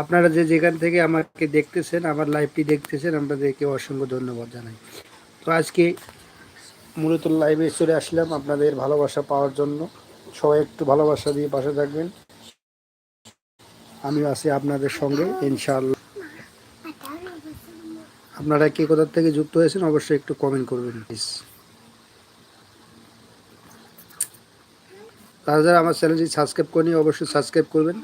আপনারা যে যেখান থেকে আমাকে দেখতেছেন, আমার লাইভটি দেখতেছেন, আপনাদেরকে অসংখ্য ধন্যবাদ জানাই। তো আজকে মূলত লাইভে চলে আসলাম আপনাদের ভালোবাসা পাওয়ার জন্য। সবাই একটু ভালোবাসা দিয়ে পাশে থাকবেন। আমিও আছি আপনাদের সঙ্গে, ইনশাআল্লাহ। আপনারা কে কোথার থেকে যুক্ত হয়েছেন অবশ্যই একটু কমেন্ট করবেন প্লিজ যারা আমার চ্যানেলটি সাবস্ক্রাইব করেনি অবশ্যই সাবস্ক্রাইব করবেন।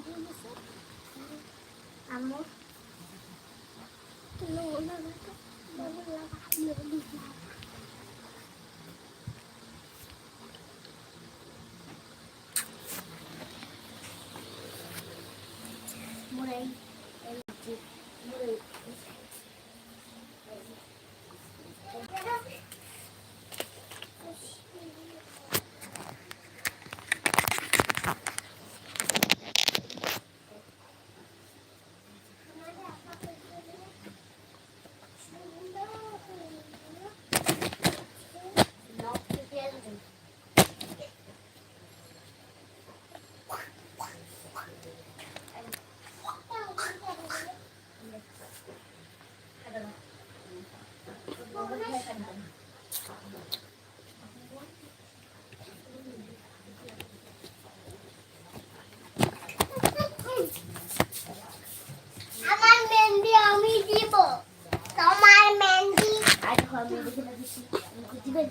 দিবেন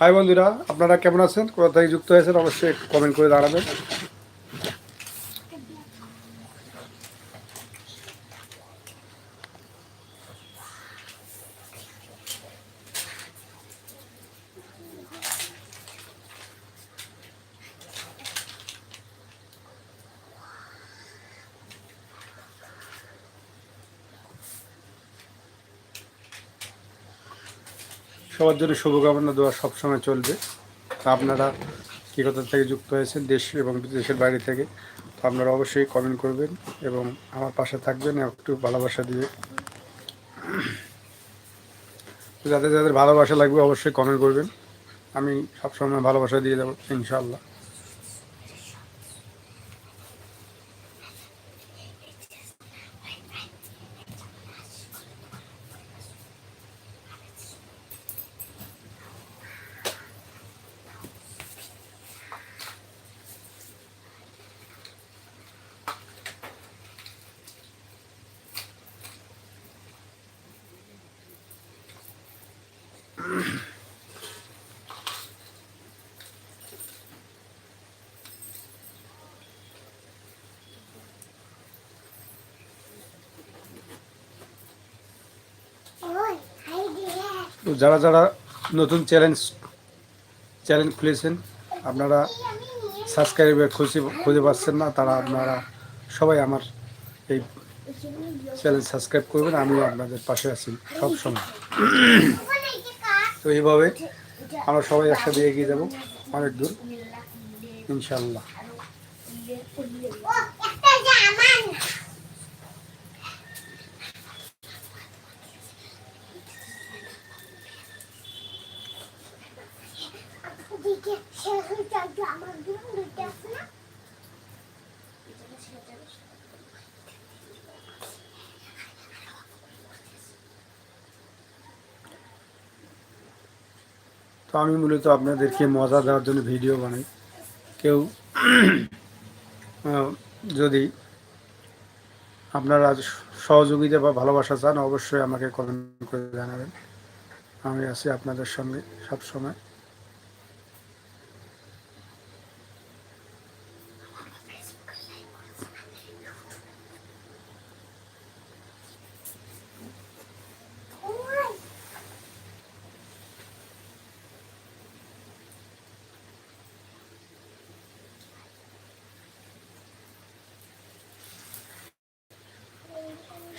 হাই বন্ধুরা আপনারা কেমন আছেন? কোথা থেকে যুক্ত হয়েছেন? অবশ্যই একটু কমেন্ট করে দাঁড়াবেন সবার জন্য শুভকামনা দেওয়া সবসময় চলবে। তা আপনারা কী কথা থেকে যুক্ত হয়েছেন দেশ এবং দেশের বাইরে থেকে। তো আপনারা অবশ্যই কমেন্ট করবেন এবং আমার পাশে থাকবেন, একটু ভালোবাসা দিয়ে। যাদের যাদের ভালোবাসা লাগবে অবশ্যই কমেন্ট করবেন। আমি সবসময় ভালোবাসা দিয়ে দেবো, ইনশাআল্লাহ। তো যারা যারা নতুন চ্যালেঞ্জ চ্যালেঞ্জ খুলেছেন আপনারা সাবস্ক্রাইবার খুঁজে খুঁজে পাচ্ছেন না তারা আপনারা সবাই আমার এই চ্যানেল সাবস্ক্রাইব করবেন আমিও আপনাদের পাশে আছি সব সময় ওখানে যে কাজ তো এইভাবে আমরা সবাই একসাথে এগিয়ে যাব। অনেক দূর। ইনশাল্লাহ আমার জন্য দুটো আছে না তো আমি মূলত আপনাদেরকে মজা দেওয়ার জন্য ভিডিও বানাই। কেউ যদি আপনারা সহযোগিতা বা ভালোবাসা চান, অবশ্যই আমাকে কমেন্ট করে জানাবেন। আমি আছি আপনাদের সঙ্গে সব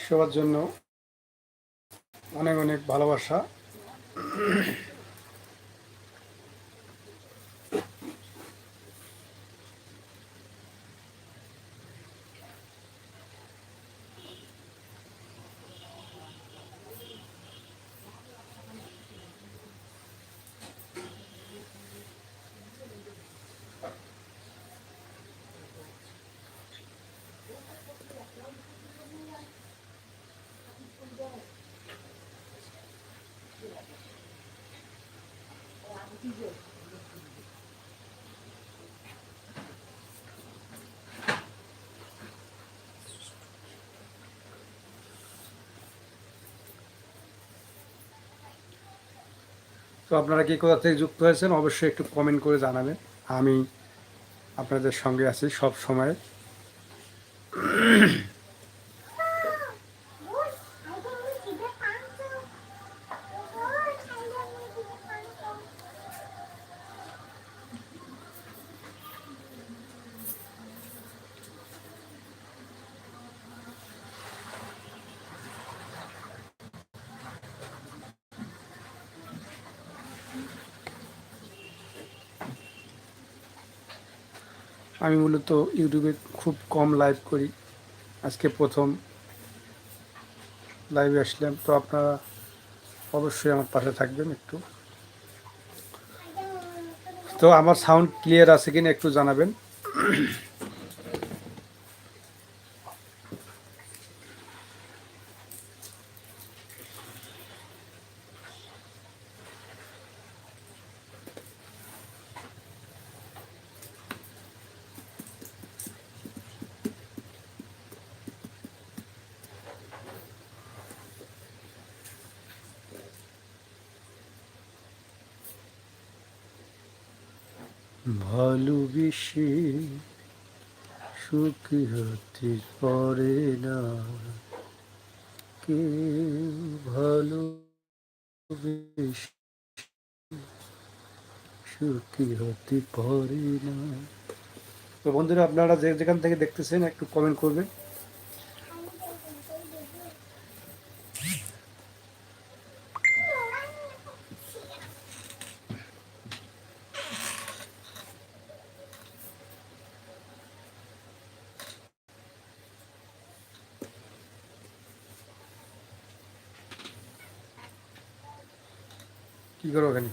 সবার জন্য অনেক অনেক ভালোবাসা। তো আপনারা কি কোথা থেকে যুক্ত হয়েছেন অবশ্যই একটু কমেন্ট করে জানাবেন। আমি আপনাদের সঙ্গে আছি সব সময় ওই আইডা আমি দিতে পারছ ওই আইডা আমি দিতে পারছ মূলত ইউটিউবে খুব কম লাইভ করি। আজকে প্রথম লাইভে আসলাম। তো আপনারা অবশ্যই আমার পাশে থাকবেন একটু। তো আমার সাউন্ড ক্লিয়ার আছে কিনা একটু জানাবেন ভালোবেসে সুখী হতে পারে না ভালোবেসে সুখী হতে পারে না। তো বন্ধুরা, আপনারা যে যেখান থেকে দেখতেছেন, একটু কমেন্ট করবেন কি করো ওখানে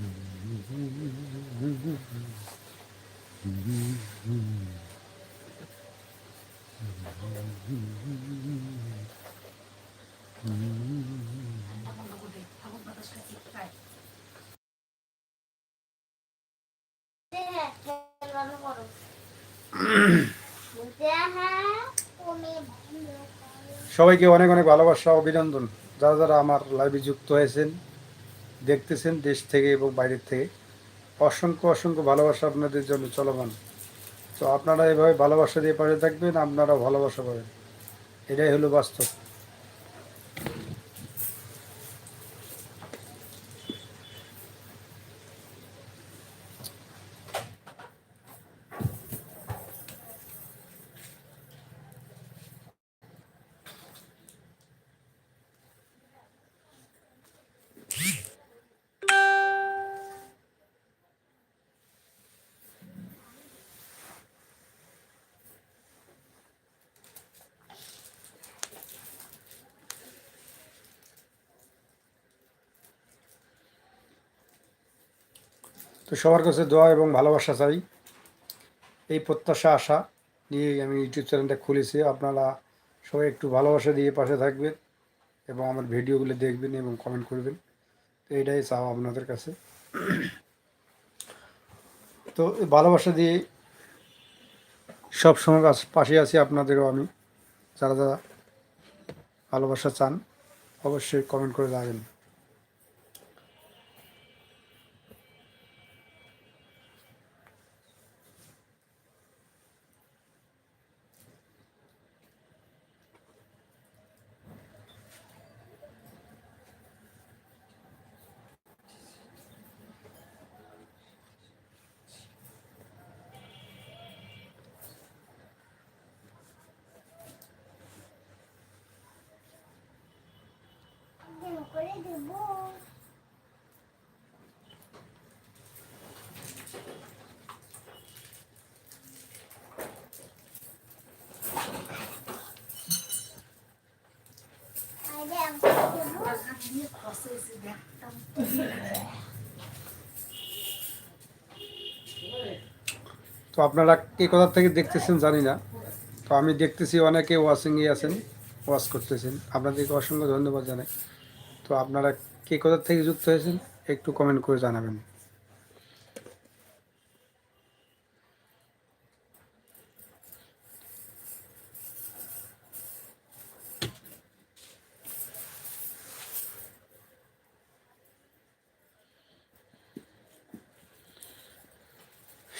হ্যাঁ রান্না করো বলতে হ্যাঁ তুমি ভালো করো সবাইকে অনেক অনেক ভালোবাসা, অভিনন্দন। যারা যারা আমার লাইভে যুক্ত হয়েছেন, দেখতেছেন দেশ থেকে এবং বাইরের থেকে। অসংখ্য অসংখ্য ভালোবাসা আপনাদের জন্য চলমান। তো আপনারা এভাবে ভালোবাসা দিয়ে পাশে থাকবেন আপনারা ভালোবাসা পাবেন। এটাই হলো বাস্তব। তো সবার কাছে দোয়া এবং ভালোবাসা চাই। এই প্রত্যাশা, আশা নিয়ে আমি ইউটিউব চ্যানেলটা খুলেছি। আপনারা সবাই একটু ভালোবাসা দিয়ে পাশে থাকবেন এবং আমার ভিডিওগুলো দেখবেন এবং কমেন্ট করবেন। তো এটাই চাও আপনাদের কাছে। তো ভালোবাসা দিয়ে সব সময় পাশে আছি আপনাদেরও আমি। যারা যারা ভালোবাসা চান, অবশ্যই কমেন্ট করে যাবেন কেন করে দেবো আরে আমি দেবো টাকা দিয়ে খসেছে দেখতাম তো আপনারা কে কোথা থেকে দেখতেছেন জানি না। তো আমি দেখতেছি অনেকে ওয়াশিংয়ে আছেন, ওয়াশ করতেছেন। আপনাদেরকে অসংখ্য ধন্যবাদ জানাই। তো আপনারা কে কোথা থেকে যুক্ত হয়েছেন একটু কমেন্ট করে জানাবেন।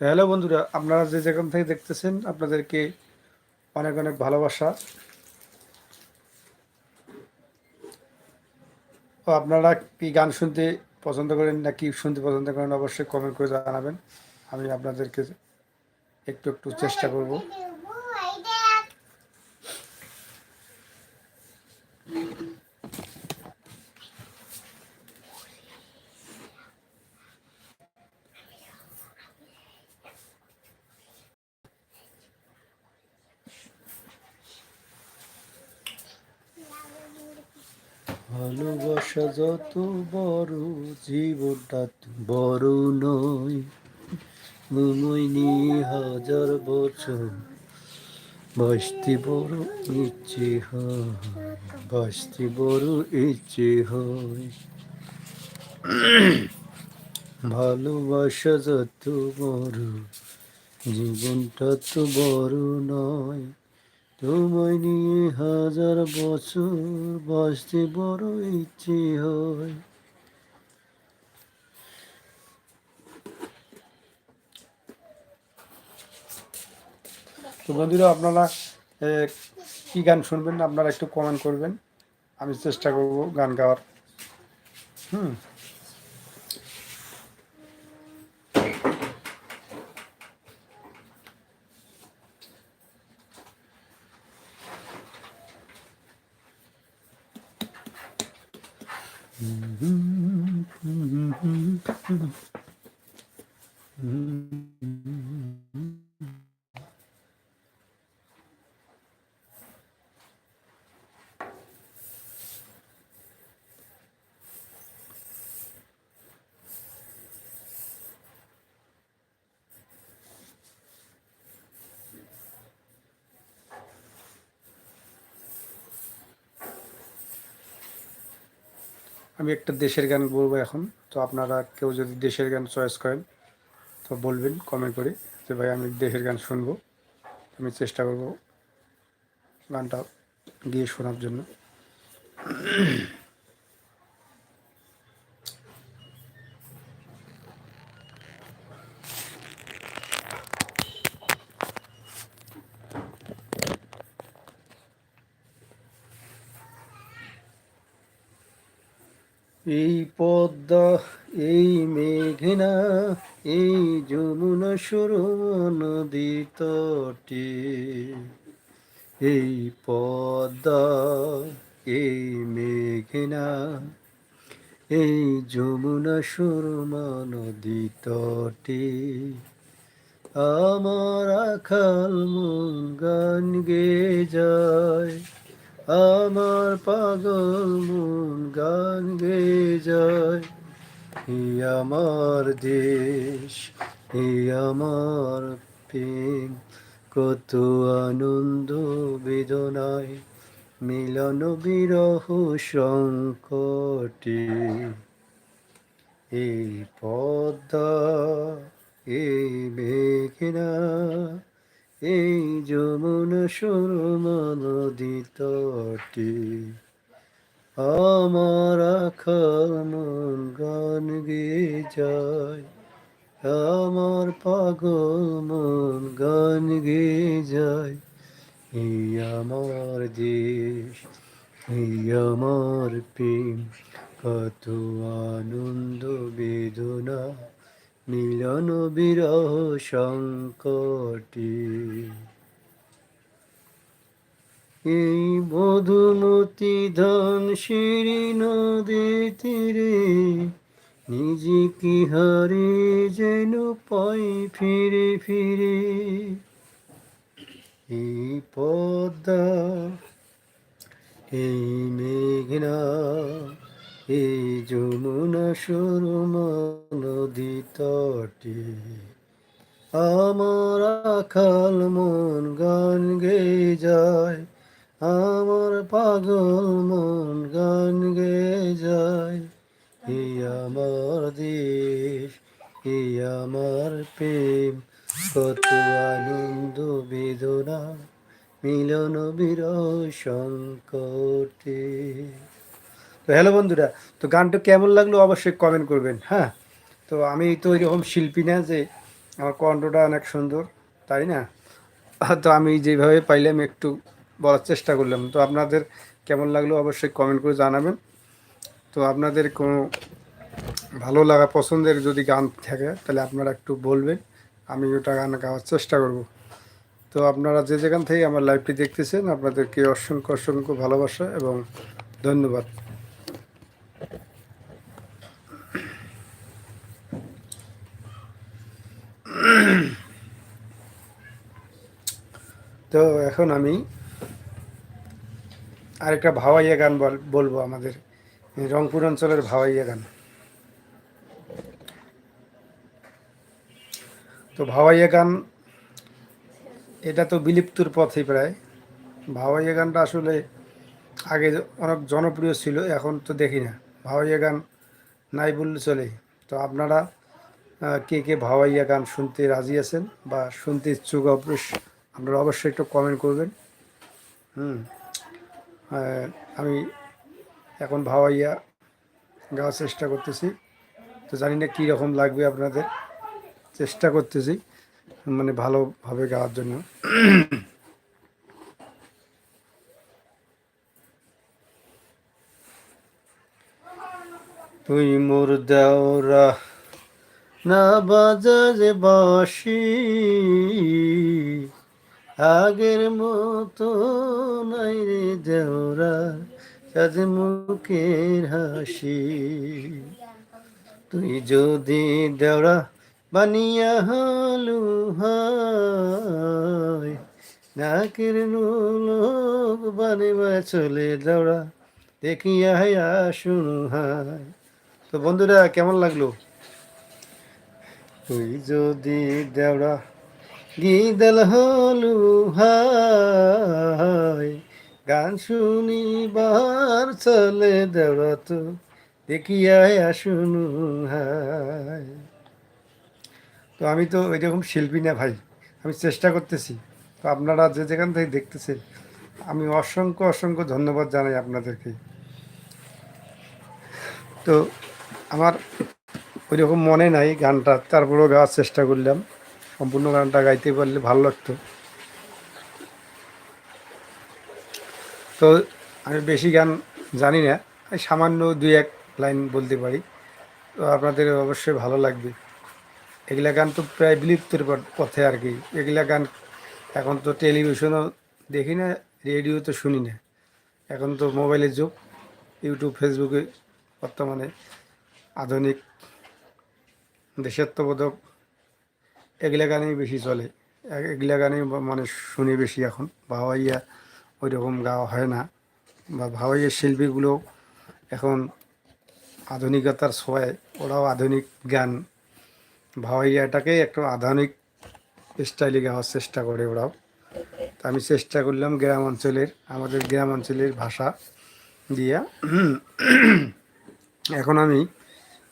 হ্যালো বন্ধুরা, আপনারা যে যেখান থেকে দেখতেছেন আপনাদেরকে অনেক অনেক ভালোবাসা। আপনারা কি গান শুনতে পছন্দ করেন না কি শুনতে পছন্দ করেন অবশ্যই কমেন্ট করে জানাবেন। আমি আপনাদেরকে একটু একটু চেষ্টা করব দেবো এই দেখ ভালোবাসা যত বড় জীবনটা বড় নয় মুমই নিয়ে হাজার বছর, বাঁচতে বড় ইচ্ছে হয়, বাঁচতে বড় ইচ্ছে হয়। ভালোবাসা যত বড়, জীবনটা তো বড় নয়। তোমায় নিয়ে হাজার বছর বাঁচতে বড় ইচ্ছে হয়। তো বন্ধুরা, আপনারা কি গান শুনবেন আপনারা একটু কমেন্ট করবেন। আমি চেষ্টা করব গান গাওয়ার। হুম। Mm-hmm. mm-hmm. mm-hmm. আমি একটা দেশের গান বলব এখন। তো আপনারা কেউ যদি দেশের গান চয়েস করেন, তো বলবেন কমেন্ট করে যে, ভাই, আমি দেশের গান শুনব। আমি চেষ্টা করব গানটা গিয়ে শোনার জন্য। এই পদ্মা, এই মেঘনা, এই যমুনা সুর নদী তটে এই পদ্মা, এই মেঘনা, এই যমুনা সুরমা নদী আমার আখাল মন গান গে যায়। আমার পাগল মন গান গে যায় ই আমার দেশ ই আমার প্রেম, কত আনন্দ বেদনায়। মিলন বিরহ সংকটে। এই পদ্মা, এই মেঘনা এই যমুনা সুরমা নদী আমার মন গান গেয়ে যায় আমার পাগল মন গান গেয়ে যায় এই আমার দেশ, এই আমার প্রেম, কত আনন্দ বেদনা। মিলন বিরহ সংকটে। এই মধুমতি ধন শিরি নদী তীরে নিজেকে হারে যেন পাই ফিরে ফিরে। এই পদ্মা, এই মেঘনা এই যমুনা সুরমা নদী তটে, আমার আখাল মন গান গে যায়, আমার পাগল মন গান গে যায়। এই আমার দেশ এই আমার প্রেম, কত আনন্দ বেদনা, মিলন বিরহ সংকটে। তো হ্যালো বন্ধুরা, তো গানটা কেমন লাগল অবশ্যই কমেন্ট করবেন হ্যাঁ? তো আমি তো এরকম শিল্পী না যে আমার কণ্ঠটা অনেক সুন্দর, তাই না? তো আমি যেভাবে পাইলাম একটু বলার চেষ্টা করলাম। তো আপনাদের কেমন লাগল অবশ্যই কমেন্ট করে জানাবেন। তো আপনাদের কোনো ভালো লাগা পছন্দের যদি গান থাকে, তাহলে আপনারা একটু বলবেন, আমি ওটা গান গাওয়ার চেষ্টা করব। তো আপনারা যে যেখান থেকে আমার লাইভটি দেখতেছেন, আপনাদেরকে অসংখ্য অসংখ্য ভালোবাসা এবং ধন্যবাদ। তো এখন আমি আরেকটা ভাওয়াইয়া গান বল- বলব আমাদের রংপুর অঞ্চলের ভাওয়াইয়া গান। তো ভাওয়াইয়া গান, এটা তো বিলুপ্তির পথে প্রায়। ভাওয়াইয়া গানটা আসলে আগে অনেক জনপ্রিয় ছিল, এখন তো দেখি না। ভাওয়াইয়া গান নাই বললে চলে। তো আপনারা কে কে ভাওয়াইয়া গান শুনতে রাজি আছেন বা শুনতে ইচ্ছুক অবশ্য আপনারা অবশ্যই একটু কমেন্ট করবেন। হুম। আমি এখন ভাওয়াইয়া গাওয়ার চেষ্টা করতেছি। তো জানি না কীরকম লাগবে আপনাদের। চেষ্টা করতেছি মানে ভালোভাবে গাওয়ার জন্য। তুই মোর দেওরা না বাজারে বাসি, আগের মতো নাই রে দেওরা সাজ মুখের হাসি। তুই যদি দেওরা বানিয়া হালু হায়, নাকের লোক বানিবা চলে দেওরা, দেখিয়া আসুন হায়। তো বন্ধুরা, কেমন লাগল? তুই যদি দেওরা গিদল হলু হায় গান শুনিবার চলে দেওরা তো দেখিয়া আসুন হায় তো আমি তো ওইরকম শিল্পী না ভাই, আমি চেষ্টা করতেছি। তো আপনারা যে যেখান থেকে দেখতেছেন, আমি অসংখ্য অসংখ্য ধন্যবাদ জানাই আপনাদেরকে। তো আমার ওই রকম মনে নাই গানটা, তারপরেও গাওয়ার চেষ্টা করলাম। সম্পূর্ণ গানটা গাইতে পারলে ভালো লাগতো। তো আমি বেশি গান জানি না সামান্য দুই এক লাইন বলতে পারি। তো আপনাদের অবশ্যই ভালো লাগবে। এগুলা গান তো প্রায় বিলুপ্তির পথে আর কি। এগুলা গান এখন তো টেলিভিশনও দেখি না রেডিও তো শুনি না। এখন তো মোবাইলের যুগ, ইউটিউব, ফেসবুকে বর্তমানে আধুনিক দেশাত্মবোধক এগুলা গানেই বেশি চলে। এগুলা গানেই মানে শুনি বেশি এখন। ভাওয়াইয়া ওই রকম গাওয়া হয় না। বা ভাওয়াইয়ের শিল্পীগুলো এখন আধুনিকতার ছোঁয়ায় ওরাও আধুনিক গান। ভাওয়াইয়াটাকেই একটু আধুনিক স্টাইলে গাওয়ার চেষ্টা করে ওরাও। তা আমি চেষ্টা করলাম গ্রাম অঞ্চলের, আমাদের গ্রাম অঞ্চলের ভাষা দিয়া। এখন আমি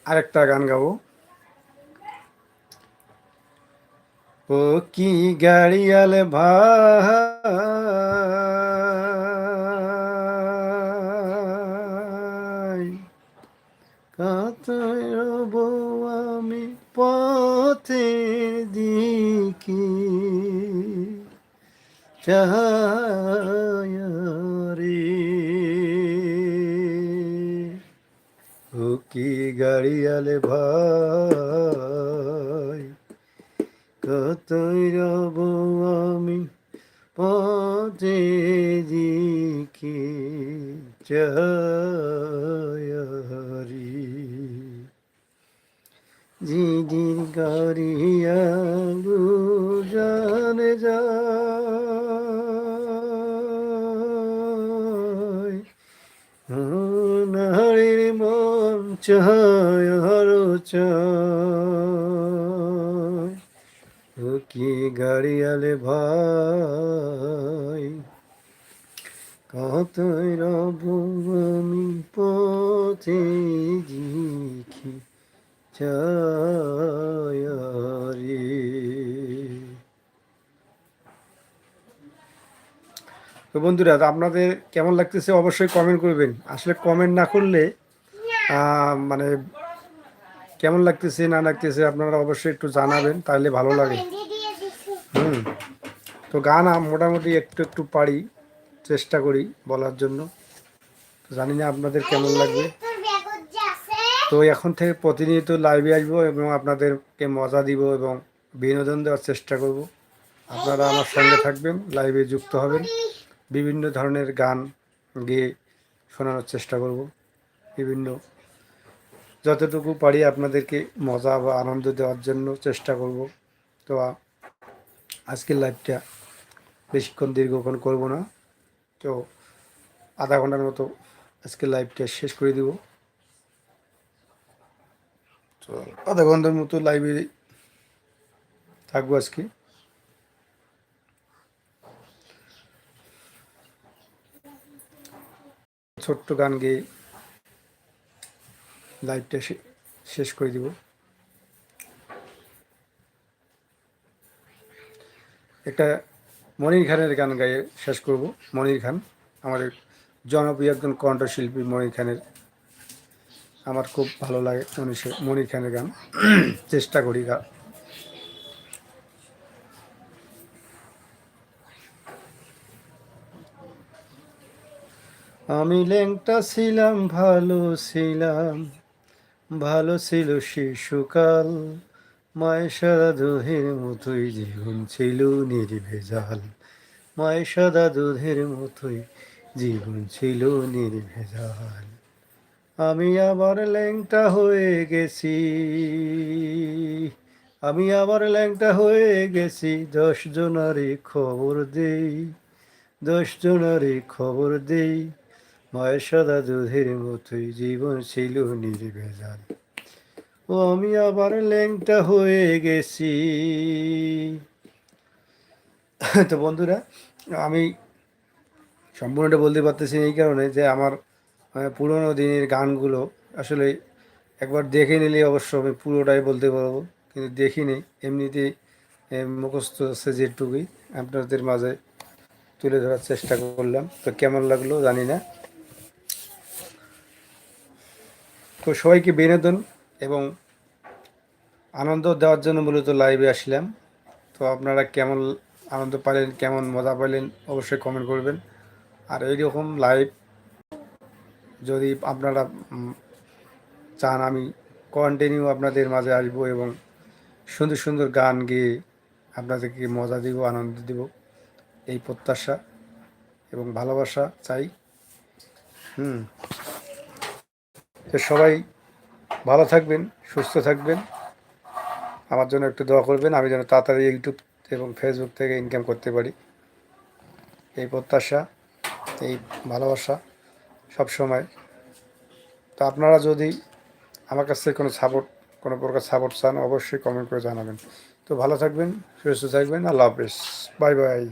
আরেকটা গান গাবো। ও কি গাড়িয়াল ভাই রব আমি পথে দিকি। রে। ও কি গাড়িয়ালে ভাই কতই আমি পথে দিকে চারি জিদির গাড়িয়া জানে যায় নারীর মন চায় আরও চায়। কি গাড়িয়ালে ভাই? কতই রব পথে জিখি চায়ারি তো বন্ধুরা, আপনাদের কেমন লাগতেছে অবশ্যই কমেন্ট করবেন। আসলে কমেন্ট না করলে মানে কেমন লাগতেছে, না লাগতেছে আপনারা অবশ্যই একটু জানাবেন, তাহলে ভালো লাগে। হুম। তো গান মোটামুটি একটু একটু পারি, চেষ্টা করি বলার জন্য। জানি না আপনাদের কেমন লাগবে। তো এখন থেকে প্রতিনিয়ত লাইভে আসব এবং আপনাদেরকে মজা দিব এবং বিনোদন দেওয়ার চেষ্টা করব। আপনারা আমার সঙ্গে থাকবেন লাইভে যুক্ত হবেন। বিভিন্ন ধরনের গান গেয়ে শোনানোর চেষ্টা করব। বিভিন্ন যতটুকু পারি আপনাদেরকে মজা বা আনন্দ দেওয়ার জন্য চেষ্টা করব। তো আজকের লাইভটা বেশিক্ষণ, দীর্ঘক্ষণ করব না। তো আধা ঘণ্টার মতো আজকের লাইভটা শেষ করে দিব। তো আধা ঘণ্টার মতো লাইভে থাকব আজকে। ছোট্ট গান গেয়ে লাইভটা শেষ করে দিব। একটা মনির খানের গান গাইয়ে শেষ করব। মনির খান, আমাদের জনপ্রিয় একজন কণ্ঠশিল্পী মনির খানের। আমার খুব ভালো লাগে মনির মনির খানের গান। চেষ্টা করি গা। আমি লেংটা ছিলাম, ভালো ছিলাম, ভালো ছিল শিশুকাল। সাদা দুধের মতোই জীবন ছিল নির্ভেজাল। মায়ের সাদা দুধের মতোই জীবন ছিল নির্ভেজাল। আমি আবার ল্যাংটা হয়ে গেছি। আমি আবার ল্যাংটা হয়ে গেছি। দশ জনারে খবর দেই, দশ জনারে খবর দেই। মায়ের সাদা দুধের মতোই জীবন ছিল নির্ভেজাল। আমি আবার ল্যাংটা হয়ে গেছি। তো বন্ধুরা আমি সম্পূর্ণটা বলতে পারতেছি এই কারণে যে আমার পুরোনো দিনের গানগুলো আসলে একবার দেখে নিলে অবশ্য আমি পুরোটাই বলতে পারব কিন্তু দেখিনি। এমনিতেই আহ, মুখস্থ আছে যেটুকুই আপনাদের মাঝে তুলে ধরার চেষ্টা করলাম। তো কেমন লাগল জানি না। তো সবাইকে বিনোদন এবং আনন্দ দেওয়ার জন্য মূলত লাইভে আসলাম। তো আপনারা কেমন আনন্দ পাইলেন, কেমন মজা পাইলেন, অবশ্যই কমেন্ট করবেন। আর এইরকম লাইভ যদি আপনারা চান, আমি কন্টিনিউ আপনাদের মাঝে আসব এবং সুন্দর সুন্দর গান গেয়ে আপনাদেরকে মজা দিব, আনন্দ দিব, এই প্রত্যাশা এবং ভালোবাসা চাই। হুম। সবাই ভালো থাকবেন, সুস্থ থাকবেন। আমার জন্য একটু দোয়া করবেন, আমি যেন তাড়াতাড়ি ইউটিউব এবং ফেসবুক থেকে ইনকাম করতে পারি। এই প্রত্যাশা, এই ভালোবাসা সব সময় তো আপনারা যদি আমার কাছ থেকে কোনো সাপোর্ট কোনো প্রকার সাপোর্ট চান, অবশ্যই কমেন্ট করে জানাবেন। তো ভালো থাকবেন, সুস্থ থাকবেন, আল্লাহ হাফেজ। Bye bye